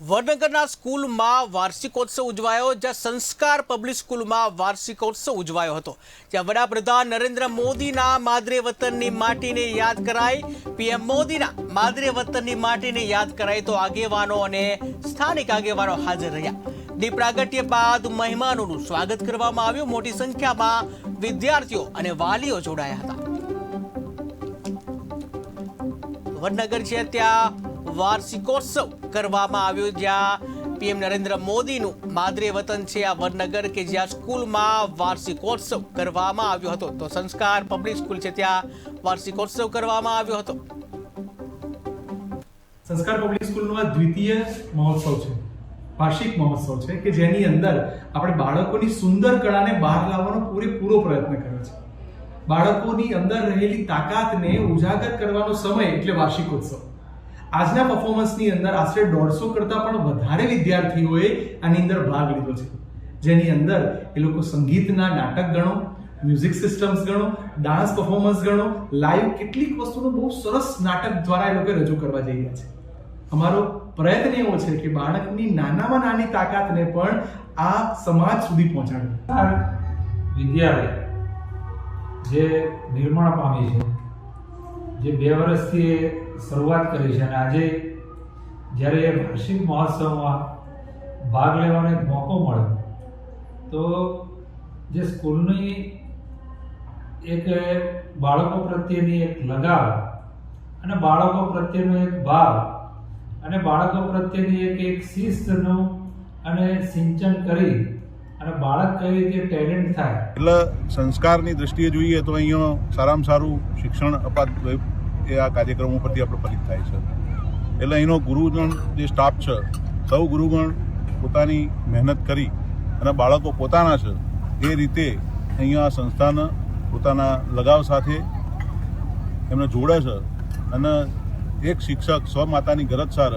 વડનગરના સ્કૂલમાં વાર્ષિકોત્સવ ઉજવાયો, જ્યાં સંસ્કાર પબ્લિક સ્કૂલમાં વાર્ષિકોત્સવ ઉજવાયો હતો. જ્યાં વડાપ્રધાન નરેન્દ્ર મોદીના માદરે વતનની માટીને યાદ કરાઈ. પીએમ મોદીના માદરે વતનની માટીને યાદ કરાઈ તો આગેવાનો અને સ્થાનિક આગેવાનો હાજર રહ્યા. દીપ બાદ મહેમાનોનું સ્વાગત કરવામાં આવ્યું. મોટી સંખ્યામાં વિદ્યાર્થીઓ અને વાલીઓ જોડાયા હતા. વડનગર છે ત્યાં વાર્ષિકોત્સવ કરવામાં આવ્યો જ્યાં પીએમ નરેન્દ્ર મોદીનું માદરે વતન છે આ વડનગર કે જ્યાં સ્કૂલમાં વાર્ષિકોત્સવ કરવામાં આવ્યો હતો. તો સંસ્કાર પબ્લિક સ્કૂલ છે ત્યાં વાર્ષિકોત્સવ કરવામાં આવ્યો હતો. સંસ્કાર પબ્લિક સ્કૂલનો આ દ્વિતીય મહોત્સવ છે. વાર્ષિક મહોત્સવ છે કે જેની અંદર આપણે બાળકોની સુંદર કળાને બહાર લાવવાનો પૂરેપૂરો પ્રયત્ન કર્યો છે. બાળકોની અંદર રહેલી તાકાતને ઉજાગર કરવાનો સમય એટલે વાર્ષિકોત્સવ. આજના પરફોર્મન્સની અંદર આશરે દોઢસો કરતાં પણ વધારે વિદ્યાર્થીઓએ આની અંદર ભાગ લીધો છે. જેની અંદર એ લોકો સંગીતના નાટક ગણો મ્યુઝિક સિસ્ટમ્સ ગણો ડાન્સ પરફોર્મન્સ ગણો લાઈવ કેટલીક વસ્તુનું બહુ સરસ નાટક દ્વારા એ લોકો રજૂ કરવા જઈ રહ્યા છે. અમારો પ્રયત્ન એવો છે કે બાળકની નાનામાં નાની તાકાતને પણ આ સમાજ સુધી પહોંચાડવી વિદ્યાલય જે નિર્માણ પામી છે જે બે વર્ષથી એ શરૂઆત કરી છે અને આજે જ્યારે એ વાર્ષિક મહોત્સવમાં ભાગ લેવાનો એક મોકો મળ્યો તો જે સ્કૂલની એક બાળકો પ્રત્યેની એક લગાવ અને બાળકો પ્રત્યેનો એક ભાવ અને બાળકો પ્રત્યેની એક એક શિસ્તનું અને સિંચન કરી અને બાળક કઈ રીતે ટેલેન્ટ થાય. એટલે સંસ્કારની દ્રષ્ટિએ જોઈએ તો અહીંયા સારામાં સારું શિક્ષણ અપાત એ આ કાર્યક્રમો પરથી આપણે ફલિત થાય છે. એટલે અહીંનો ગુરુગણ જે સ્ટાફ છે, સૌ ગુરુગણ પોતાની મહેનત કરી અને બાળકો પોતાના છે, એ રીતે અહીંયા આ સંસ્થાને પોતાના લગાવ સાથે એમને જોડે છે અને એક શિક્ષક સ્વ માતાની ગરજ સાર